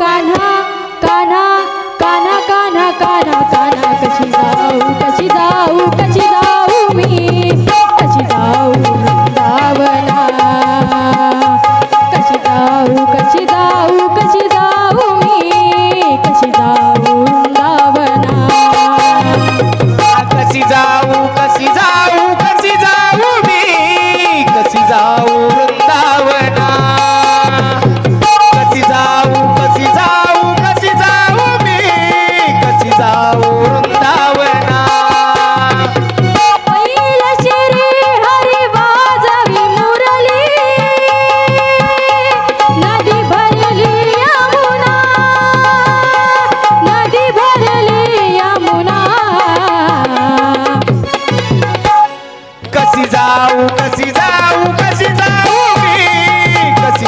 কানা কানা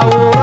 ahora.